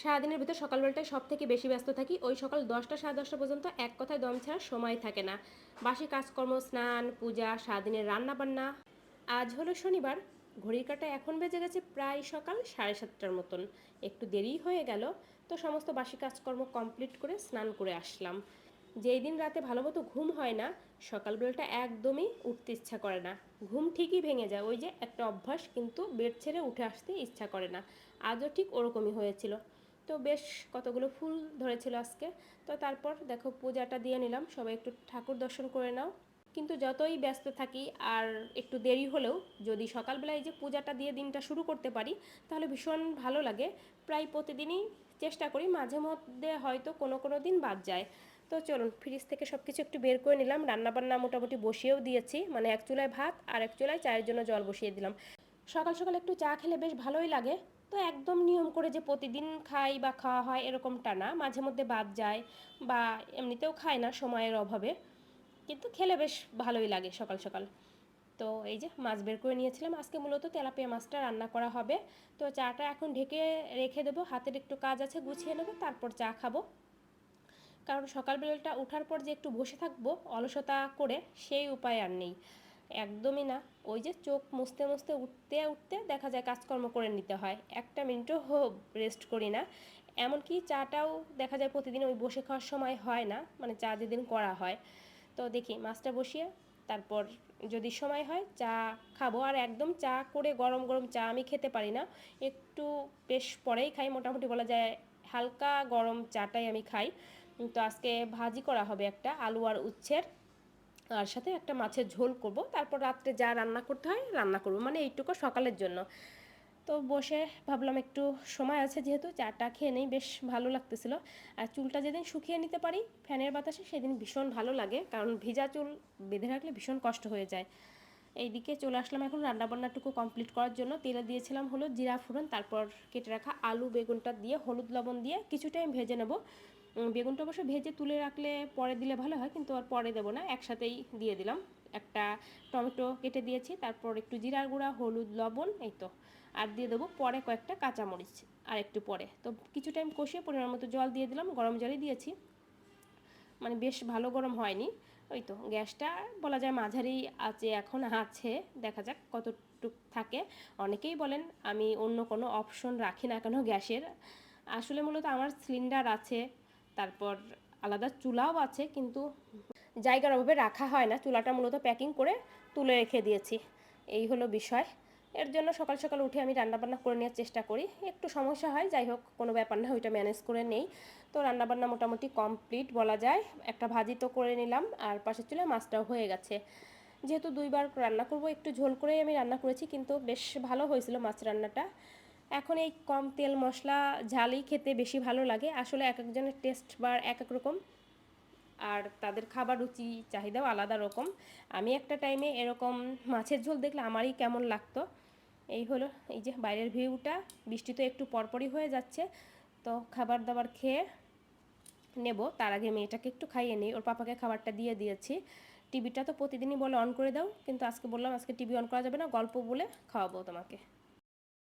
সারাদিনের ভিতর সকালবেলাটায় সব থেকে বেশি ব্যস্ত থাকি। ওই সকাল দশটা, সাড়ে দশটা পর্যন্ত এক কথায় দম ছাড়ার সময় থাকে না। বাসি কাজকর্ম, স্নান, পূজা, সারাদিনের রান্না বান্না আজ হলো শনিবার, ঘড়ির কাটা এখন বেজে গেছে প্রায় সকাল সাড়ে সাতটার মতন। একটু দেরি হয়ে গেল, তো সমস্ত বাসি কাজকর্ম কমপ্লিট করে স্নান করে আসলাম। যেই দিন রাতে ভালো মতো ঘুম হয় না, সকালবেলাটা একদমই উঠতে ইচ্ছা করে না। ঘুম ঠিকই ভেঙে যায়, ওই যে একটা অভ্যাস কিন্তু বেড ছেড়ে উঠে আসতে ইচ্ছা করে না। আজও ঠিক ওরকমই হয়েছিল। তো বেশ কতগুলো ফুল ধরেছিল আজকে। তো তারপর দেখো পূজাটা দিয়ে নিলাম, সবাই একটু ঠাকুর দর্শন করে নাও। কিন্তু যতই ব্যস্ত থাকি আর একটু দেরি হলেও যদি সকালবেলায় যে পূজাটা দিয়ে দিনটা শুরু করতে পারি, তাহলে ভীষণ ভালো লাগে। প্রায় প্রতিদিনই চেষ্টা করি, মাঝে মধ্যে হয়তো কোনো কোনো দিন বাদ যায়। তো চলুন ফ্রিজ থেকে সব কিছু একটু বের করে নিলাম। রান্নাবান্না মোটামুটি বসিয়েও দিয়েছি মানে এক চুলায় ভাত আর এক চুলায় চায়ের জন্য জল বসিয়ে দিলাম। সকাল সকাল একটু চা খেলে বেশ ভালোই লাগে। তো একদম নিয়ম করে যে প্রতিদিন খাই বা খাওয়া হয় এরকমটা না। মাঝে মধ্যে বাদ যায় বা এমনিতেও খায় না সময়ের অভাবে। কিন্তু খেলে বেশ ভালোই লাগে সকাল সকাল। তো এই যে মাছ বের করে নিয়েছিলাম, আজকে মূলত তেলাপিয়া মাছটা রান্না করা হবে। তো চাটা এখন ঢেকে রেখে দেবো, হাতের একটু কাজ আছে গুছিয়ে নেব, তারপর চা খাব। কারণ সকালবেলাটা ওঠার পর যে একটু বসে থাকব অলসতা করে, সেই উপায় আর নেই। একদমই না। ওই যে চোখ মুছতে মুছতে উঠতে উঠতে দেখা যায় কাজকর্ম করে নিতে হয়। একটা মিনিটও হোক রেস্ট করি না। এমনকি চাটাও দেখা যায় প্রতিদিন ওই বসে খাওয়ার সময় হয় না। মানে চা যেদিন করা হয়। তো দেখি মাছটা বসিয়ে তারপর যদি সময় হয় চা খাব। আর একদম চা করে গরম গরম চা আমি খেতে পারি না। একটু বেশ পরেই খাই। মোটামুটি বলা যায় হালকা গরম চাটাই আমি খাই। তো আজকে ভাজি করা হবে একটা, আলু আর উচ্ছের। আর সাথে একটা মাছের ঝোল করব। তারপর রাত্রে যা রান্না করতে হয় রান্না করব মানে এইটুকু সকালের জন্য। তো বসে ভাবলাম একটু সময় আছে যেহেতু, চাটা খেয়ে নেই, বেশ ভালো লাগতেছিল। আর চুলটা যেদিন শুকিয়ে নিতে পারি ফ্যানের বাতাসে, সেদিন ভীষণ ভালো লাগে। কারণ ভিজা চুল বেঁধে রাখলে ভীষণ কষ্ট হয়ে যায়। এইদিকে চলে আসলাম এখন রান্নাবান্নাটুকু কমপ্লিট করার জন্য। তেলে দিয়েছিলাম হলো জিরা, ফোড়ন, তারপর কেটে রাখা আলু, বেগুনটা দিয়ে, হলুদ, লবণ দিয়ে কিছু টাইম ভেজে নেব। বেগুনটা অবশ্য ভেজে তুলে রাখলে পরে দিলে ভালো হয়, কিন্তু আর পরে দেবো না। একসাথেই দিয়ে দিলাম। একটা টমেটো কেটে দিয়েছি, তারপর একটু জিরার গুঁড়া, হলুদ, লবণ, এই তো। আর দিয়ে দেবো পরে কয়েকটা কাঁচামরিচ, আর একটু পরে। তো কিছু টাইম কষিয়ে পরিমাণ মতো জল দিয়ে দিলাম, গরম জলই দিয়েছি। মানে বেশ ভালো গরম হয়নি, ওই তো। গ্যাসটা বলা যায় মাঝারি আছে এখন আছে, দেখা যাক কতটুক থাকে। অনেকেই বলেন, আমি অন্য কোনো অপশন রাখি না কেন গ্যাসের। আসলে মূলত আমার সিলিন্ডার আছে তারপর আলাদা চুলাও আছে, কিন্তু জায়গার অভাবে রাখা হয় না। চুলাটা মূলত প্যাকিং করে তুলে রেখে দিয়েছি। এই হলো বিষয়। এর জন্য সকাল সকাল উঠে আমি রান্নাবান্না করে নেওয়ার চেষ্টা করি। একটু সমস্যা হয়, যাই হোক, কোনো ব্যাপার না, ওইটা ম্যানেজ করে নেই। তো রান্নাবান্না মোটামুটি কমপ্লিট বলা যায়। একটা ভাজি তো করে নিলাম, আর পাশের চুলে মাছটাও হয়ে গেছে। যেহেতু দুইবার রান্না করব, একটু ঝোল করেই আমি রান্না করেছি, কিন্তু বেশ ভালো হয়েছিল মাছ রান্নাটা। এখন এই কম তেল মশলা ঝালই খেতে বেশি ভালো লাগে। আসলে এক একজনের টেস্ট বা এক এক রকম। আর তাদের খাবার রুচি, চাহিদাও আলাদা রকম। আমি একটা টাইমে এরকম মাছের ঝোল দেখলে আমারই কেমন লাগতো। এই হলো, এই যে বাইরের ভিউটা, বৃষ্টি তো একটু পরপরই হয়ে যাচ্ছে। তো খাবার দাবার খেয়ে নেব। তার আগে মেয়েটাকে একটু খাইয়ে নিই। ওর পাপাকে খাবারটা দিয়ে দিয়েছি। টিভিটা তো প্রতিদিনই বলে অন করে দাও। কিন্তু আজকে বললাম, আজকে টিভি অন করা যাবে না। গল্প বলে খাওয়াবো তোমাকে।